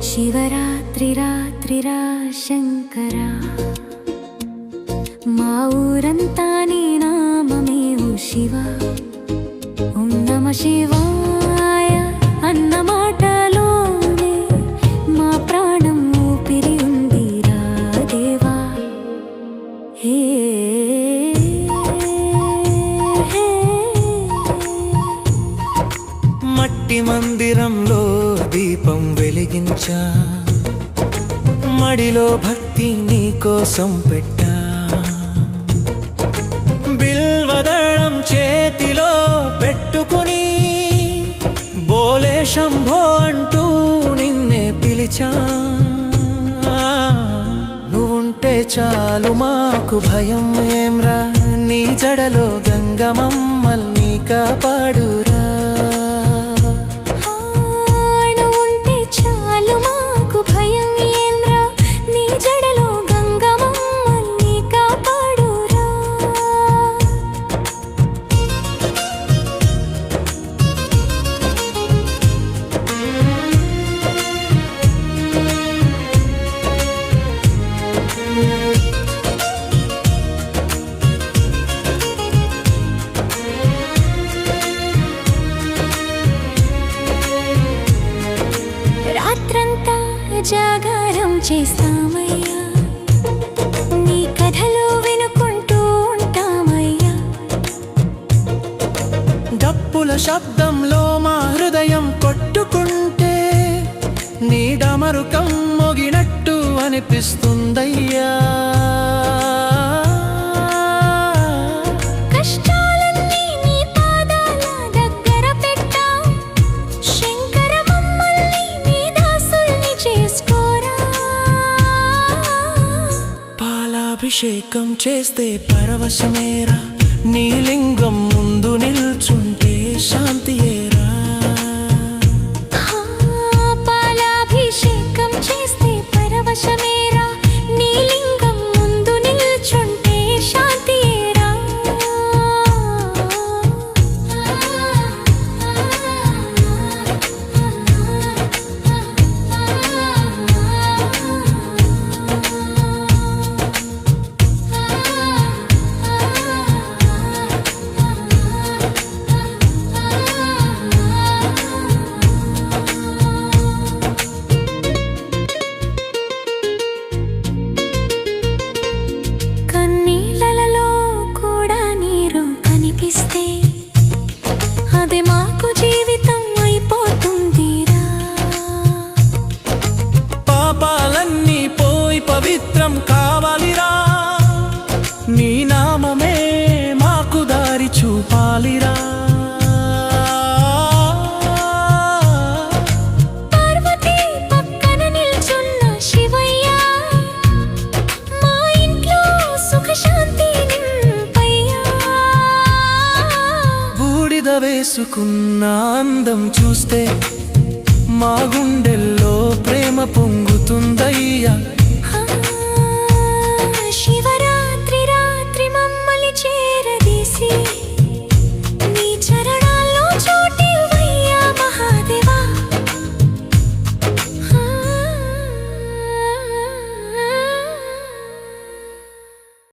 శివరాత్రి రాత్రిరా శంకరా మా ఊరంతా నీ నామమే ఓ శివ. ఓం నమ శివా మట్టి మందిరంలో దీపం వెలిగించా. మడిలో భక్తి నీ కోసం పెట్టా. బిల్వదళం చేతిలో పెట్టుకుని బోలే శంభో అంటూ నిన్నే పిలిచా. ఉంటే చాలు మాకు భయం ఏమ్రా? నీ జడలో గంగమమ్మల్ని కాపాడురా. జాగారం చేస్తామయ్యా. నీ కథలు వినుకుంటూ ఉంటామయ్యా. డప్పుల శబ్దంలో మా హృదయం కొట్టుకుంటే నీ డమరుకం మొగినట్టు అనిపిస్తుంది. అభిషేకం చేస్తే పరవశమేరా. నీ లింగం ముందు నిల్చుంటే శాంతియే. అది మాకు జీవితం అయిపోతుందిరా. పాపాలన్నీ పోయి పవిత్రం కావాలిరా. నీ నామమే మాకు దారి చూపాలిరా. పార్వతి బూడిద వేసుకున్న అందం చూస్తే మా గుండెల్లో ప్రేమ పొంగుతుందయ్యా.